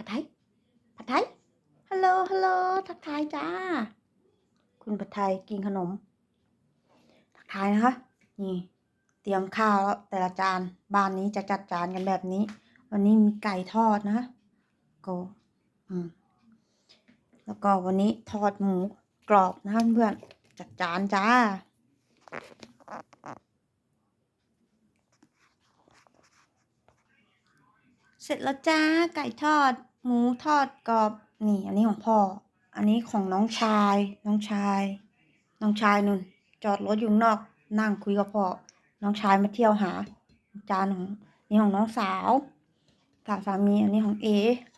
ผัดไทยผัดไทยฮัลโหลฮัลโหลทักทายจ้า คุณผัดไทยกินขนม ทักทายนะคะ นี่ เตรียมข้าวแล้วแต่ละจานบ้านนี้จะจัดจานกันแบบนี้ วันนี้มีไก่ทอดนะก็อืมแล้วก็วันนี้ทอดหมูกรอบนะคะเพื่อนจัดจานจ้า สร็จแล้วจ้าไก่ทอด หมูทอดกรอบ นี่อันนี้ของพ่อ อันนี้ของน้องชาย น้องชาย น้องชายนุ่น จอดรถอยู่นอก นั่งคุยกับพ่อ น้องชายมาเที่ยวหา จานของนี่ของน้องสาวสาวสามี อันนี้ของเอ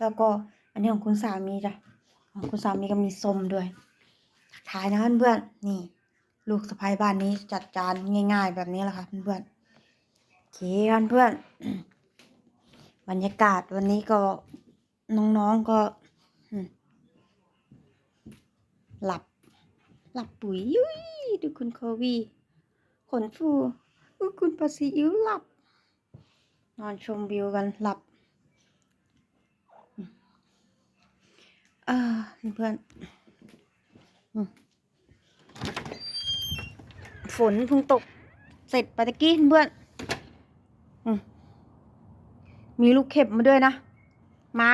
แล้วก็อันนี้ของคุณสามีจ้ะ ของคุณสามีก็มีส้มด้วยทักทายนะเพื่อนๆนี่ ลูกสะใภ้บ้านนี้จัดจานง่าย ๆ แบบนี้แหละค่ะเพื่อนๆโอเคเพื่อน บรรยากาศวันนี้ก็น้องๆก็ หลับ หลับปุ๋ยยุ้ยดูคุณโควีขนฟูอุ๊ยคุณปาซีอิ๊วหลับ นอนชมวิวกันหลับเออเพื่อนฝนเพิ่งตก เสร็จไปตะกี้เพื่อน อืม มีลูกเข็บมาด้วยนะ มา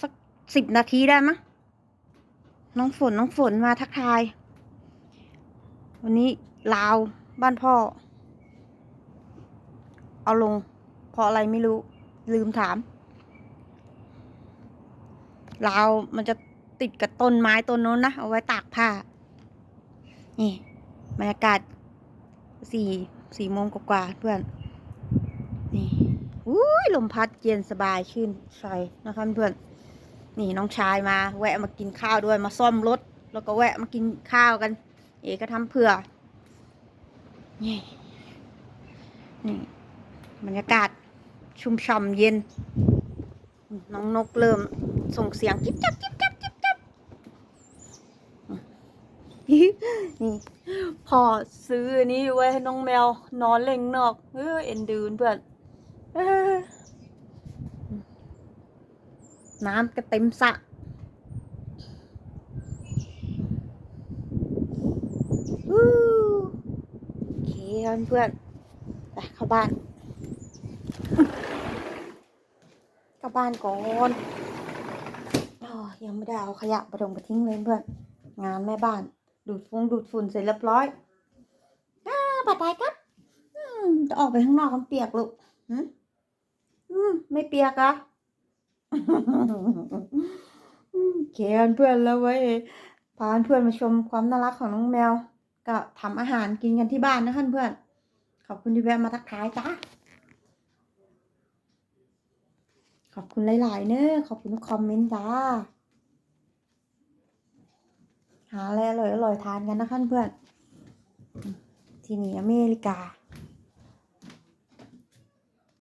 สักสิบนาทีได้มั้งน้องฝนน้องฝนมาทักทาย วันนี้ลาวบ้านพ่อ เอาลง เพราะอะไรไม่รู้ ลืมถามลาวมันจะติดกับต้นไม้ต้นโน้นนะ เอาไว้ตากผ้า นี่บรรยากาศสี่สี่โมงกว่าเพื่อน นี่ ลมพัดเย็นสบายชื่นใจนะคะเพื่อนนี่น้องชายมา แวะมากินข้าวด้วยมาซ่อมรถ แล้วก็แวะมากินข้าวกัน เอก็ทำเผื่อ นี่นี่บรรยากาศชุ่มฉ่ำเย็น น้องนกเริ่มส่งเสียงจิ๊บจับจิ๊บจับจิ๊บจับนี่พอซื้อนี้ไว้ให้น้องแมวนอนเล่นนอก เออเอ็นดูเพื่อนเออ น้ำก็เต็มสระอู้โอเคเพื่อนไปเข้าบ้าน เข้าบ้านก่อนอยังไม่ได้เอาขยะไปลงไปทิ้งเลยเพื่อน งานแม่บ้าน ดูดฟงดูดฝุ่นเสร็จเรียบร้อยอ้าปัดไปครับจะออกไปข้างนอกมันเปียกลูกหือืมไม่เปียกอะ เขียนเพื่อนแล้วไว้ยพาเพื่อนมาชมความน่ารักของน้องแมว ก็ทำอาหารกินกันที่บ้านนะคะเพื่อน ขอบคุณที่แวะมาทักทายจ้าขอบคุณหลาย ๆ เนอะขอบคุณทุกคอมเมนต์จ้า หาอะไรอร่อยๆทานกันนะคะเพื่อน ที่นี่อเมริกา